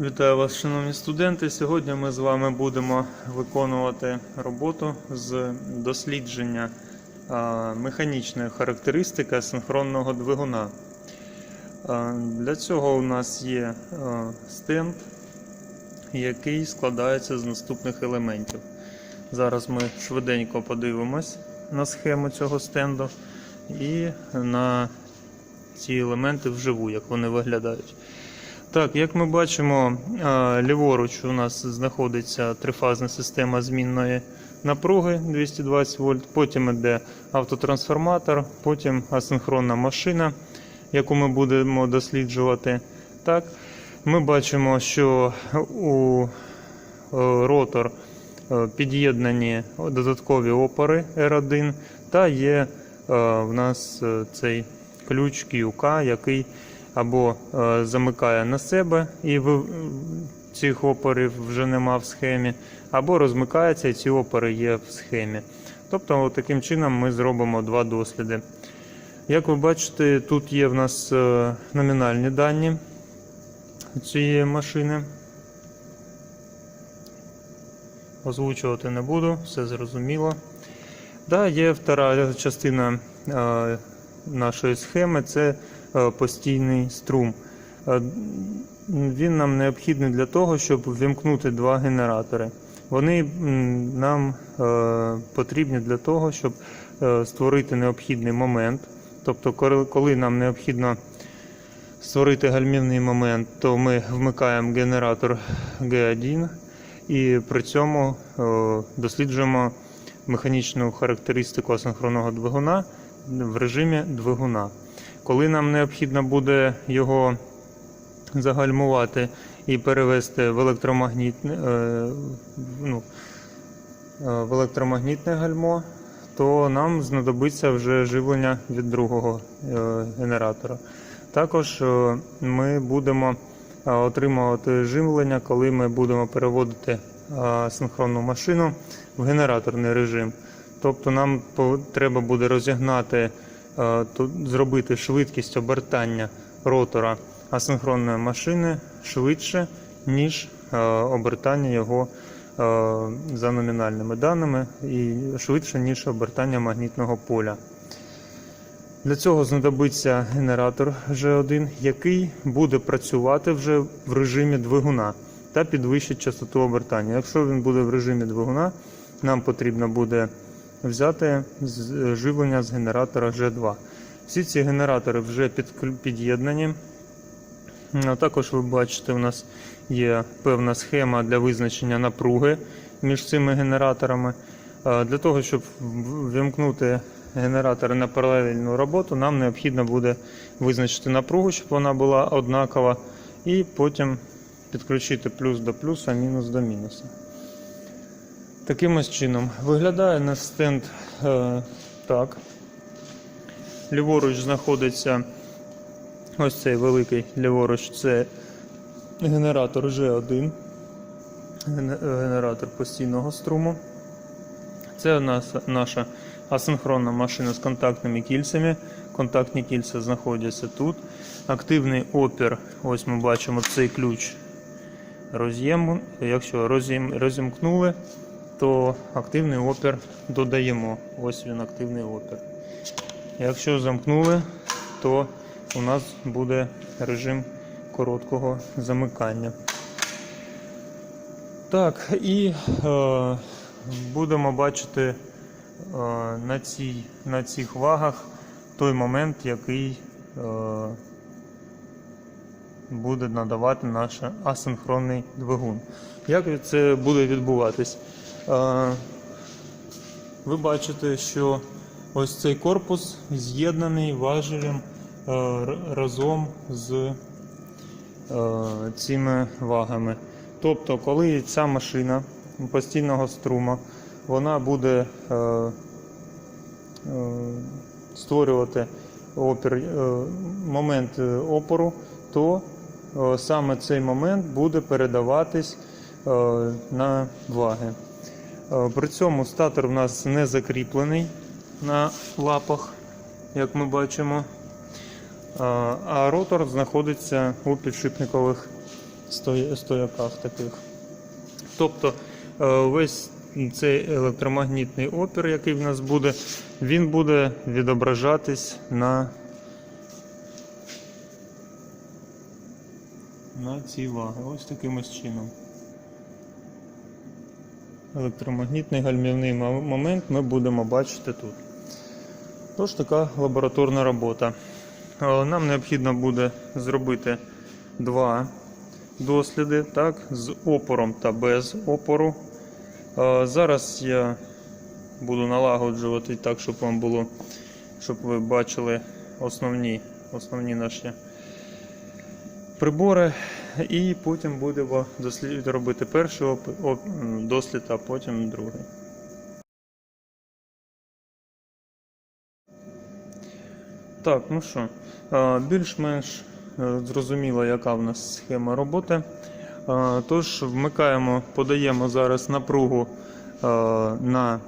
Вітаю вас, шановні студенти. Сьогодні ми з вами будемо виконувати роботу з дослідження механічної характеристики асинхронного двигуна. Для цього у нас є стенд, який складається з наступних елементів. Зараз ми швиденько подивимось на схему цього стенду і на ці елементи вживу, як вони виглядають. Так, як ми бачимо, ліворуч у нас знаходиться трифазна система змінної напруги 220 вольт, потім йде автотрансформатор, потім асинхронна машина, яку ми будемо досліджувати. Так, ми бачимо, що у е, ротор е, під'єднані додаткові опори R1 та є е, в нас цей ключ QK, який або е, замикає на себе і ви, цих опорів вже нема в схемі, або розмикається і ці опори є в схемі. Тобто, таким чином ми зробимо два досліди. Як ви бачите, тут є в нас е, номінальні дані цієї машини. Озвучувати не буду, все зрозуміло. Да, є втора частина е, нашої схеми це постійний струм. Е, Він нам необхідний для того, щоб ввімкнути два генератори. Вони нам е, потрібні для того, щоб е, створити необхідний момент. Тобто, коли- нам необхідно створити гальмівний момент, то ми вмикаємо генератор G1 і при цьому е, досліджуємо механічну характеристику асинхронного двигуна в режимі двигуна. Коли нам необхідно буде його загальмувати і перевести в електромагнітне, е, ну, е, в електромагнітне гальмо, то нам знадобиться вже живлення від другого е, генератора. Також ми будемо отримувати живлення, коли ми будемо переводити синхронну машину в генераторний режим. Тобто нам треба буде розігнати, зробити швидкість обертання ротора асинхронної машини швидше, ніж е, обертання його е, за номінальними даними, і швидше, ніж обертання магнітного поля. Для цього знадобиться генератор G1, який буде працювати вже в режимі двигуна та підвищить частоту обертання. Якщо він буде в режимі двигуна, нам потрібно буде взяти живлення з генератора G2. Всі ці генератори вже під'єднані. Також ви бачите, у нас є певна схема для визначення напруги між цими генераторами. Для того, щоб вимкнути генератори на паралельну роботу, нам необхідно буде визначити напругу, щоб вона була однакова, і потім підключити плюс до плюса, мінус до мінуса. Таким ось чином виглядає наш стенд е, так. Ліворуч знаходиться ось цей великий ліворуч це генератор G1, генератор постійного струму. Це нас наша асинхронна машина з контактними кільцями. Контактні кільця знаходяться тут. Активний опір, ось ми бачимо цей ключ роз'єму. Якщо роз'єм, розімкнули, то активний опір додаємо. Ось він активний опір. Якщо замкнули, то у нас буде режим короткого замикання. Так, і е, будемо бачити е, на, цій, на цих вагах той момент, який е, буде надавати наш асинхронний двигун. Як це буде відбуватись? Ви бачите, що ось цей корпус з'єднаний важелем е, разом з е, цими вагами. Тобто, коли ця машина постійного струму, вона буде е, створювати опір, момент опору, то саме цей момент буде передаватись на ваги. Е, При цьому статор у нас не закріплений на лапах, як ми бачимо. А а ротор знаходиться у підшипникових стояках таких. Тобто е, весь цей електромагнітний опір, який в нас буде, він буде відображатись на, на ці ваги. Ось таким ось чином. Електромагнітний гальмівний момент ми будемо бачити тут. Тож така лабораторна робота. Е, Нам необхідно буде зробити два досліди так, з опором та без опору. Е, Зараз я буду налагоджувати так, щоб вам було, щоб ви бачили основні, основні наші прибори. І потім будемо дослід... робити перший оп- оп- дослід, а потім другий. Так, ну що, більш-менш е, зрозуміло, яка в нас схема роботи. Тож вмикаємо, подаємо зараз напругу е, на,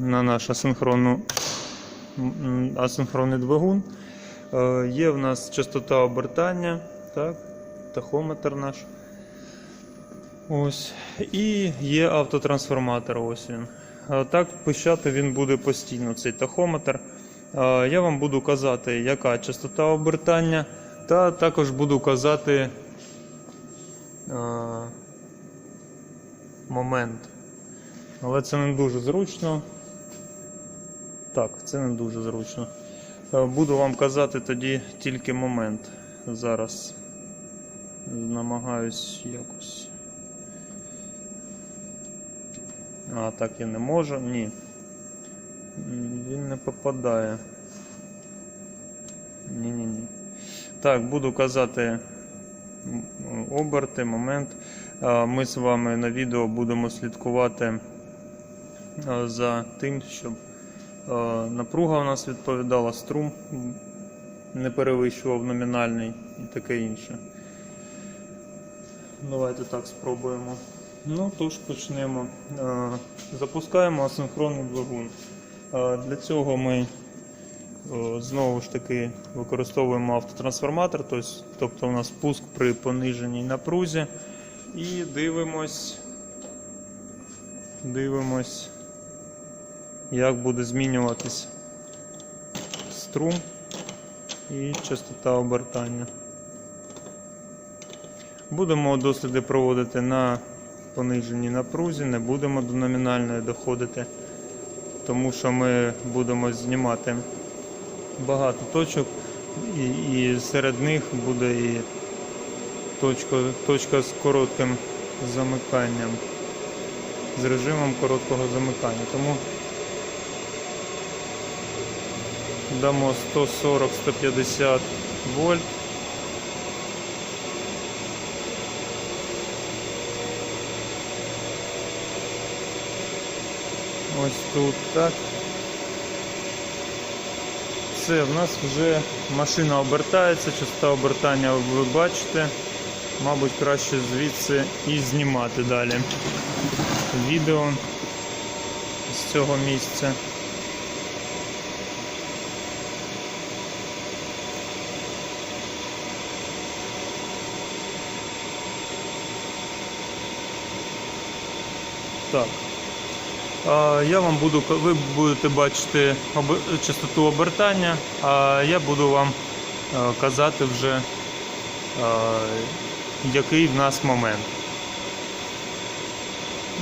на наш асинхронну, асинхронний двигун. Е, Є в нас частота обертання, так, тахометр наш. Ось. І є автотрансформатор. Ось він. Е, Так, пищати він буде постійно, цей тахометр. Е, Я вам буду казати, яка частота обертання, та також буду казати момент. Але це не дуже зручно. Так, це не дуже зручно. Е, Буду вам казати тоді тільки момент. Зараз намагаюсь якось. А, так я не можу. Ні. Він не попадає. Ні-ні-ні. Так, буду казати оберти, момент. Ми з вами на відео будемо слідкувати за тим, щоб напруга у нас відповідала, струм не перевищував номінальний і таке інше. Давайте так спробуємо. Ну, тож почнемо. Е, Запускаємо асинхронний двигун. Е, Для цього ми е, знову ж таки використовуємо автотрансформатор, тобто у нас пуск при пониженій напрузі. І дивимось, дивимось, як буде змінюватись струм і частота обертання. Будемо досліди проводити на пониженій напрузі, не будемо до номінальної доходити, тому що ми будемо знімати багато точок, і, і серед них буде і точка, точка з коротким замиканням, з режимом короткого замикання. Тому дамо 140-150 вольт. Ось тут так. Все, в нас вже машина обертається, частота обертання ви бачите. Мабуть, краще звідси і знімати далі відео з цього місця. Так. Я вам буду, ви будете бачити частоту обертання, а я буду вам е, казати вже, е, який в нас момент.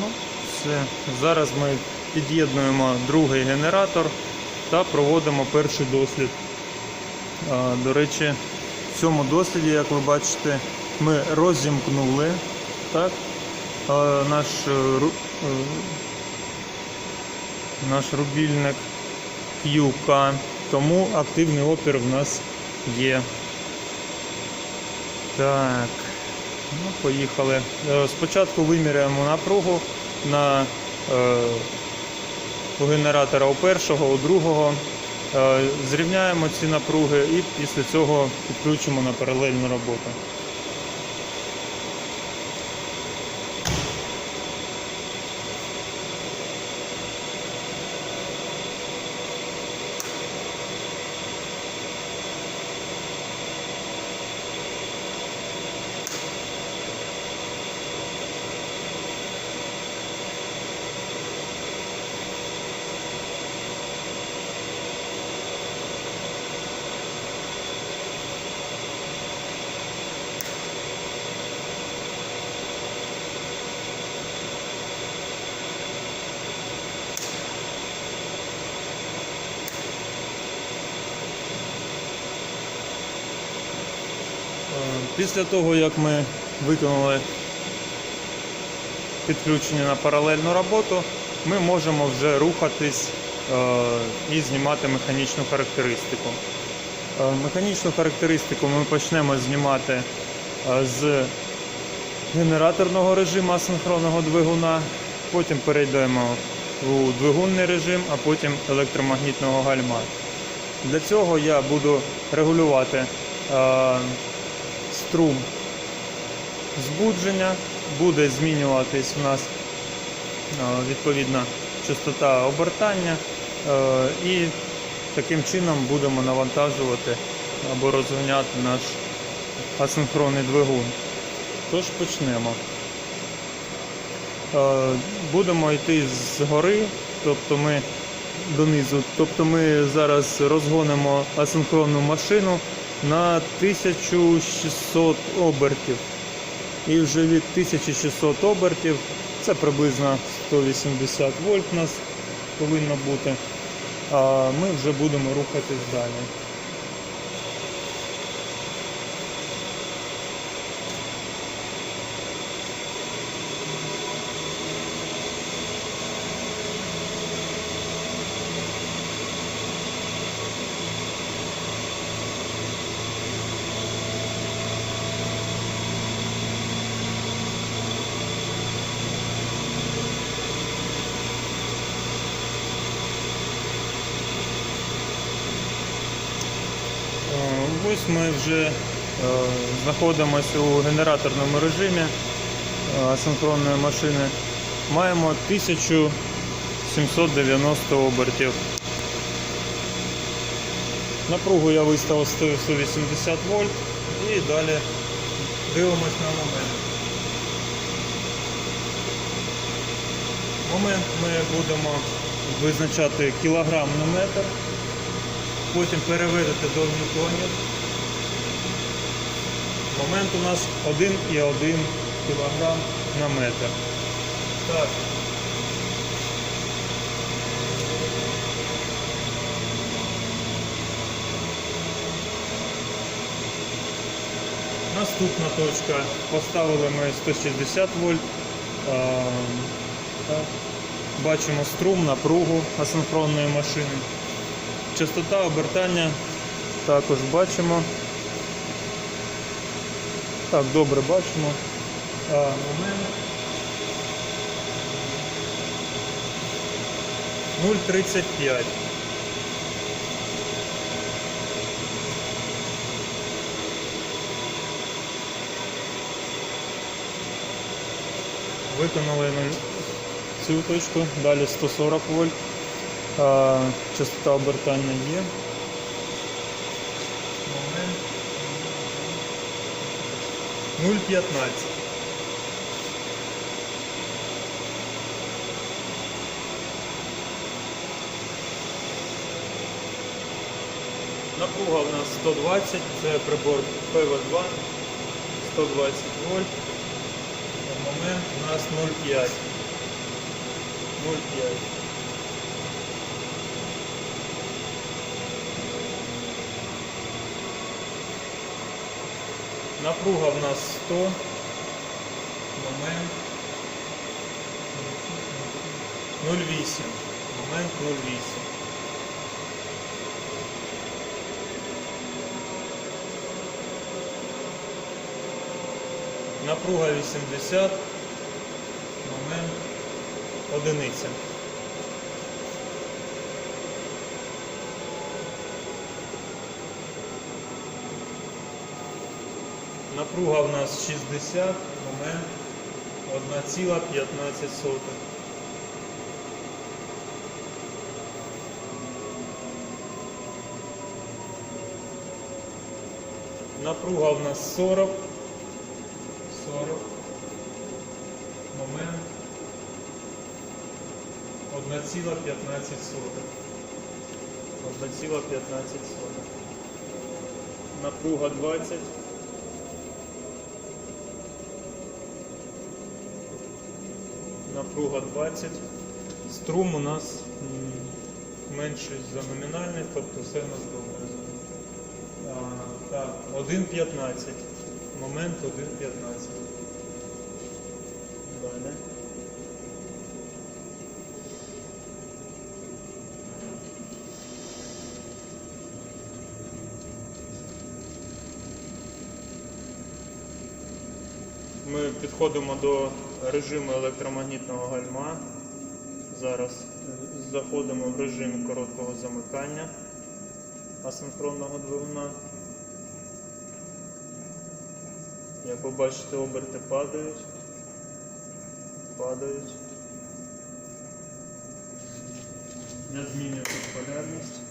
Ну, все. Зараз ми під'єднуємо другий генератор та проводимо перший дослід. До речі, в цьому досліді, як ви бачите, ми розімкнули так, наш е, е, наш рубільник QK, тому активний опір в нас є. Так, ну, поїхали. Е, Спочатку виміряємо напругу на у генератора у першого, у другого. Зрівняємо ці напруги і після цього підключимо на паралельну роботу. Після того, як ми виконали підключення на паралельну роботу, ми можемо вже рухатись е, і знімати механічну характеристику. Е, Механічну характеристику ми почнемо знімати е, з генераторного режиму асинхронного двигуна, потім перейдемо у двигунний режим, а потім електромагнітного гальма. Для цього я буду регулювати струм збудження, буде змінюватись у нас е, відповідна частота обертання е, і таким чином будемо навантажувати або розганяти наш асинхронний двигун. Тож почнемо. Е, Будемо йти згори, тобто ми донизу. Тобто ми зараз розгонимо асинхронну машину на 1600 обертів. І вже від 1600 обертів, це приблизно 180 вольт у нас повинно бути. А ми вже будемо рухатись далі. Е, Ось ми вже е, знаходимося у генераторному режимі е, асинхронної машини. Маємо 1790 обертів. Напругу я виставив 180 вольт і далі дивимось на момент. Момент ми будемо визначати кілограм на метр потім переведете до ньютонів. Момент у нас 1,1 кг на метр. Так. Наступна точка. Поставили ми 160 вольт. Бачимо струм, напругу асинхронної машини. Частота обертання також бачимо. Так, добре бачимо. А, момент 0,35. Виконали цю точку, далі 140 вольт. Частота обертання є. Момент 0,15. Напруга у нас 120, це прибор PV2, 120 вольт. Момент у нас 0,5. 0,5. Напруга в нас 100. Момент 0,8. Момент 0,8. Напруга 80. Момент одиниця. Напруга в нас 60, момент 1,15. Напруга в нас 40. 40. Момент 1,15. 1,15. Напруга 20. Напруга 20. Струм у нас менший за номінальний, тобто все в нас добре. Так, 1,15. Момент 1.15. Далі. Ми підходимо до режиму електромагнітного гальма. Зараз заходимо в режим короткого замикання асинхронного двигуна. Як ви бачите, оберти падають. Падають. Я змінюю тут полярність.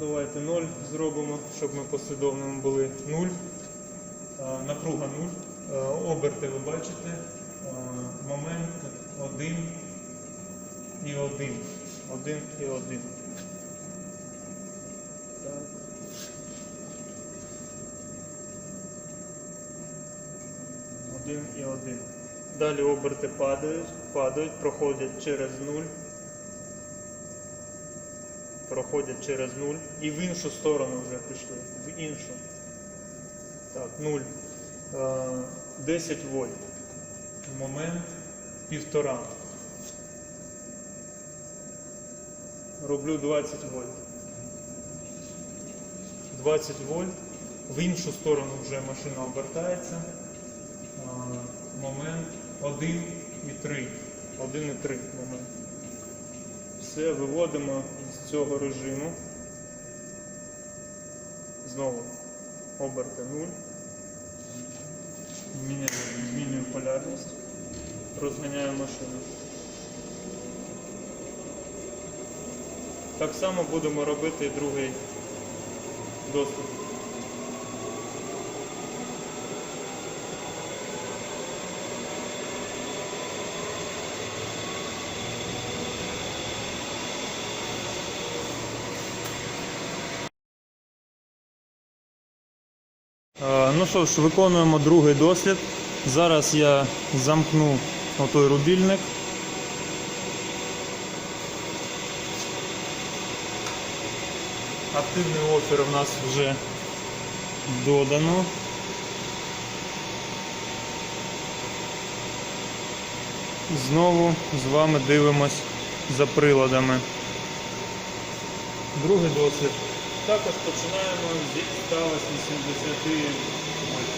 Давайте 0 зробимо, щоб ми послідовними були 0. Напруга 0. Оберти ви бачите. Момент 1 і 1. 1 і 1. Так. Один і один. Далі оберти падають, падають, проходять через 0 проходять через 0 і в іншу сторону вже пішли. В іншу. Так, 0. Е, 10 вольт. Момент півтора. Роблю 20 вольт. 20 вольт. В іншу сторону вже машина обертається. Е, Момент 1 і 3. 1 і 3 момент. Все, виводимо з цього режиму. Знову оберти 0. Змінюємо полярність. Розганяємо машину. Так само будемо робити другий доступ. Е, Ну що ж, виконуємо другий дослід. Зараз я замкну отой рубільник. Активний опір у нас вже додано. Знову з вами дивимось за приладами. Другий досвід. Також починаємо зі 180 вольт.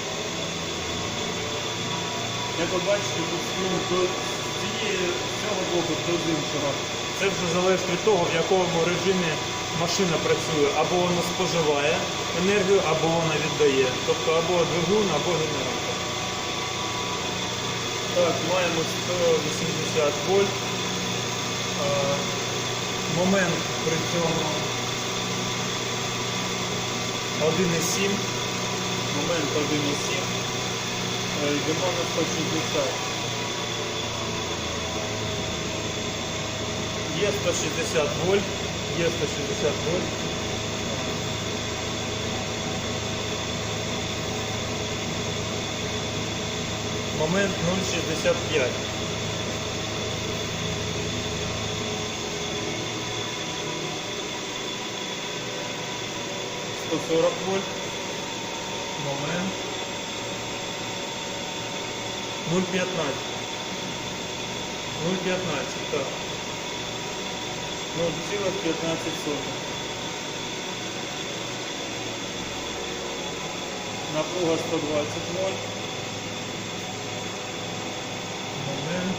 Як ви бачите, тут струм до цієї цього боку до з іншого. Це вже залежить від того, в якому режимі машина працює. Або вона споживає енергію, або вона віддає. Тобто або двигун, або генератор. Так, маємо 180 вольт. Момент при цьому 1,7. Момент 1,7. Йдемо на 160. Є 160 вольт. Є 160 вольт. Момент 0,65. Сто сорок вольт. Момент. 0,15. 0,15, так. 0,15. Напруга 120 вольт. Момент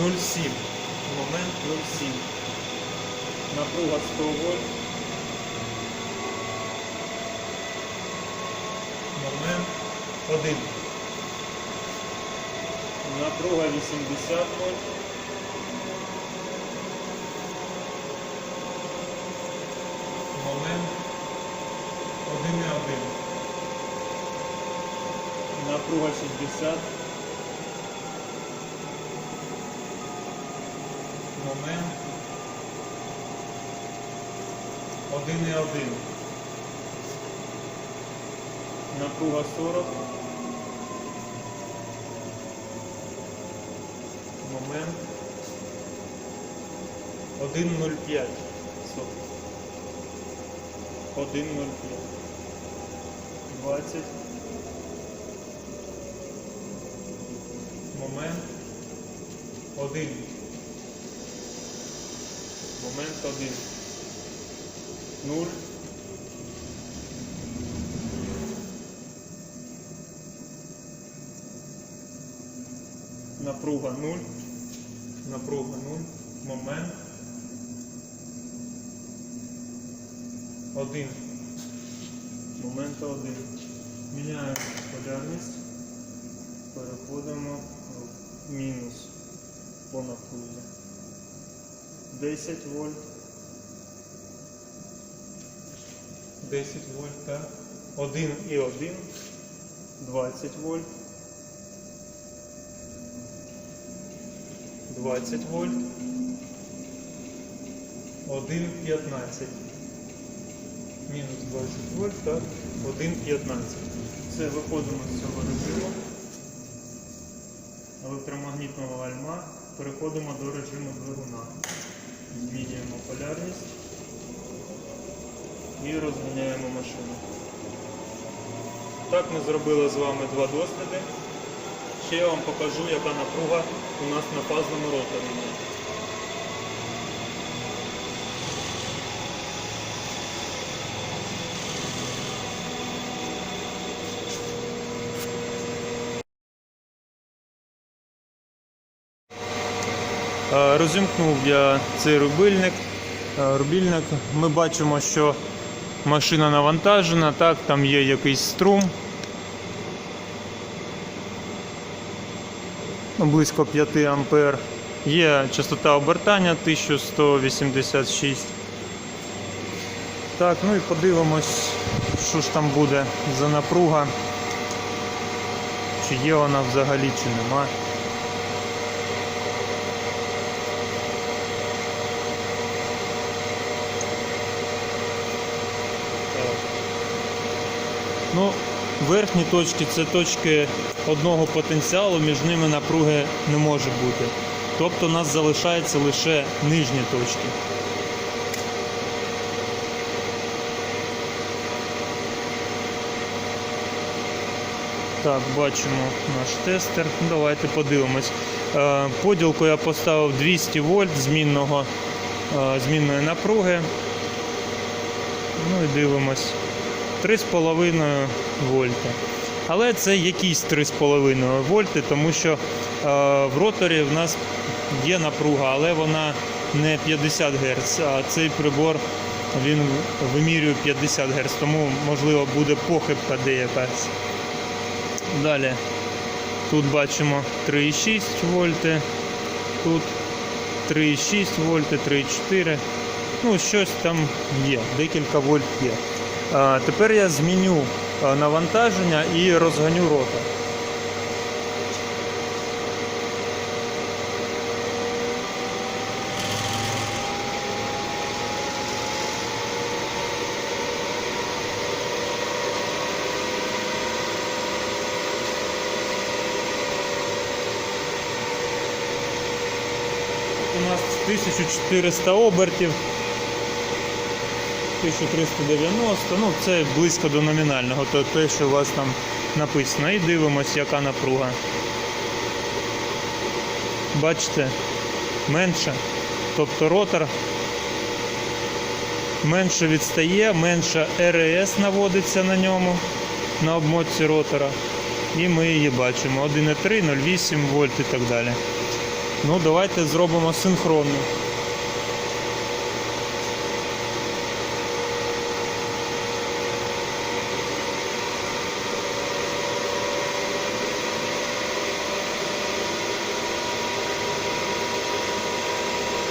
0,7. Момент 0,7. Напруга 100 вольт. Момент 1. Напруга 80 вольт. Момент 1,1. Напруга 60. Момент 1,1. Напруга 40. Момент. 1.05. Стоп. 1.05. 20. Момент. 1. Момент 1. 0. Напруга 0. Напруга 0. Момент. 1. Момент 1. Міняємо полярність. Переходимо в мінус по напрузі. 10 вольт. 10 вольт, так. 1 і 1. 20 вольт. 20 вольт. 1,15. Мінус 20 вольт, так. 1,15. Все, виходимо з цього режиму електромагнітного гальма. Переходимо до режиму двигуна. Змінюємо полярність і розміняємо машину. Так ми зробили з вами два досліди. Ще я вам покажу, яка напруга у нас на фазному роторі. Розімкнув я цей рубильник. Е, Рубільник. Ми бачимо, що машина навантажена, так, там є якийсь струм. Близько 5 ампер. Є частота обертання 1186. Так, ну і подивимось, що ж там буде за напруга. Чи є вона взагалі, чи нема. Ну, верхні точки це точки одного потенціалу, між ними напруги не може бути. Тобто у нас залишається лише нижні точки. Так, бачимо наш тестер. Давайте подивимось. Е, Поділку я поставив 200 вольт змінного, е, змінної напруги. Ну і дивимось. 3,5 вольта. Але це якісь 3,5 вольти, тому що е, в роторі в нас є напруга, але вона не 50 Гц, а цей прибор він вимірює 50 Гц, тому можливо буде похибка деякась. Далі тут бачимо 3,6 вольти, тут 3,6 вольти, 3,4. Ну, щось там є, декілька вольт є. Тепер я зміню навантаження і розганю ротор. У нас 1400 обертів. 1390, ну це близько до номінального, то те, що у вас там написано. І дивимось, яка напруга. Бачите, менше. Тобто ротор менше відстає, менше РС наводиться на ньому, на обмотці ротора. І ми її бачимо. 1,3, 0,8 вольт і так далі. Ну, давайте зробимо синхронно.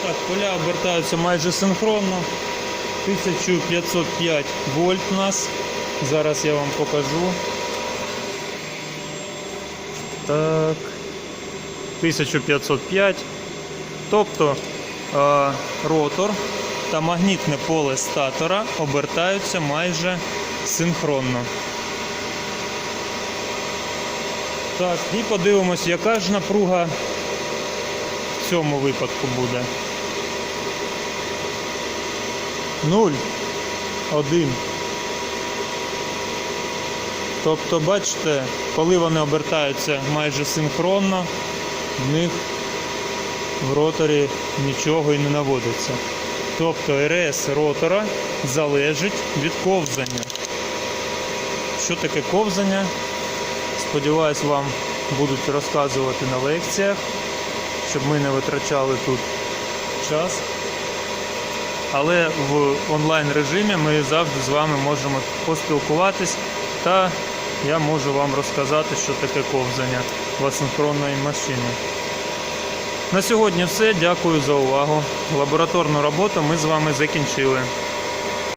Так, поля обертаються майже синхронно. 1505 вольт у нас. Зараз я вам покажу. Так. 1505. Тобто е, ротор та магнітне поле статора обертаються майже синхронно. Так, і подивимось, яка ж напруга в цьому випадку буде? 0, 1. Тобто, бачите, коли вони обертаються майже синхронно, в них в роторі нічого і не наводиться. Тобто РС ротора залежить від ковзання. Що таке ковзання? Сподіваюсь, вам будуть розказувати на лекціях, щоб ми не витрачали тут час. Але в онлайн режимі ми завжди з вами можемо поспілкуватись та я можу вам розказати, що таке ковзання в асинхронної машині. На сьогодні все. Дякую за увагу. Лабораторну роботу ми з вами закінчили.